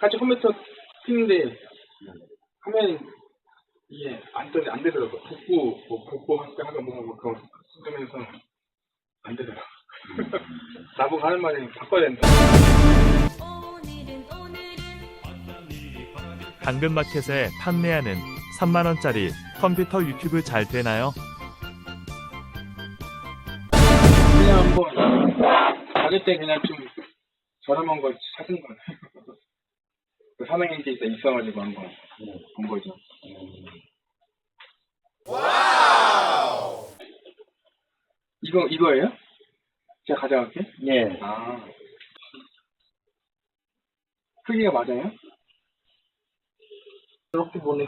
같이 컴퓨터 키는데 하면 이게 안, 되, 안 되더라고. 복구, 뭐, 복구 하가 뭐, 뭐, 그거 쓰면서 안 되더라고. 나보고 하는 말이 바꿔야 된다. 당근마켓에 판매하는 3만원짜리 컴퓨터 유튜브 잘 되나요? 그냥 한번 가게 때 그냥 좀 저렴한 거 사는 거예 있어 있어가지고 한번 본 거죠. 이거 이거예요? 제가 가져갈게. 예. 아 크기가 맞아요? 이렇게 보니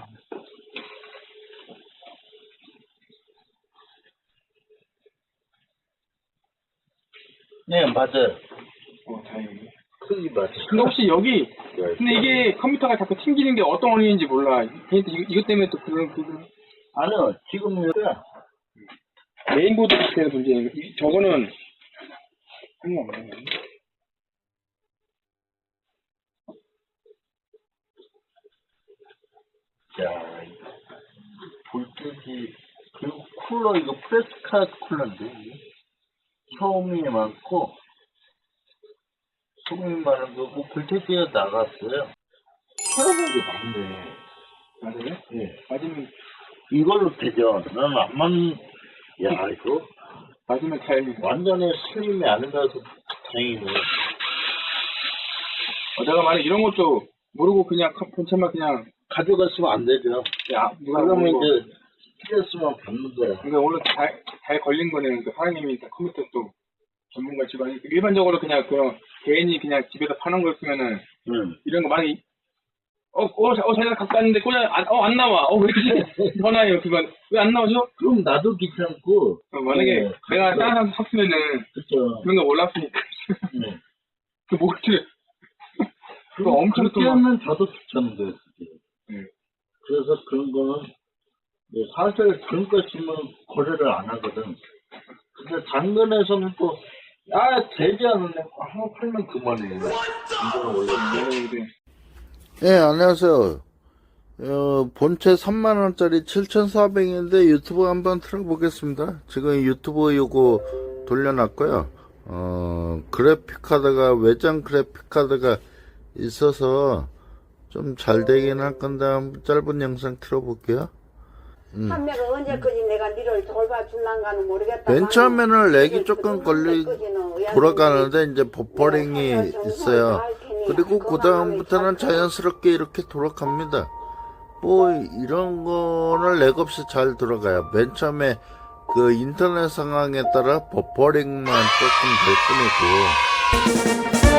네, 맞아요. 어 다행이네. 크기 맞아요. 근데 혹시 여기 근데 이게 컴퓨터가 자꾸 튕기는 게 어떤 원인인지 몰라. 이거, 이것 때문에 또 그런 그런 아니요, 지금 여기가 메인보드 문제예요. 이- 저거는 상관없네. 야, 볼테지 그리고 쿨러 이거 프레스카 쿨러인데 이게. 소음이 많고 소음이 많은 거고 볼테지가 나갔어요. 사람이 많네. 맞아요? 예. 맞으면 이걸로 되죠. 나는 안 맞. 야 이거 맞으면 다행이네. 완전히 슬림이 아니라서 다행이네. 어, 내가 만약 이런 것도 모르고 그냥 컴- 본체만 그냥 가져갔으면 안 되죠. 야 누가 그러면 모르고 이제 틀렸으면 받는 거야. 그러니까 오늘 잘, 잘 걸린 거는 그 사장님이 다 컴퓨터 또 전문가 집안이 일반적으로 그냥 그런 개인이 그냥 집에서 파는 거였으면은 응. 이런 거 많이 어, 어, 자- 어, 자기가 갖고 왔는데 꽂아, 안, 어, 안 나와. 어, 왜 이렇게 전화해요, 그건. 왜 안 나오죠? 그럼 나도 귀찮고. 어, 만약에 네. 내가 다른 사람 샀으면은 그쵸. 그런 거 몰랐으니까. 네. 그 뭐지? 그거 엄청 또 그렇게 막- 하면 저도 귀찮은데. 그게. 네. 그래서 그런 거는 네, 사실 그런 거 있으면 거래를 안 하거든. 근데 당근에서는 또, 야, 되지 않으네. 하나 팔면 그만해. 이거는 원래. 네, 예, 안녕하세요. 어, 본체 3만원짜리 7,400인데 유튜브 한번 틀어보겠습니다. 지금 유튜브 요거 돌려놨고요. 어, 그래픽카드가, 외장 그래픽카드가 있어서 좀 잘 되긴 할 건데 짧은 영상 틀어볼게요. 판매를 언제까지 내가 니를 돌봐줄란가는 모르겠다. 맨 처음에는 렉이 조금 걸리, 돌아가는데 이제 버퍼링이 있어요. 그리고 그 다음부터는 자연스럽게 이렇게 돌아갑니다. 뭐 이런 거는 렉 없이 잘 돌아가요. 맨 처음에 그 인터넷 상황에 따라 버퍼링만 조금 될 뿐이고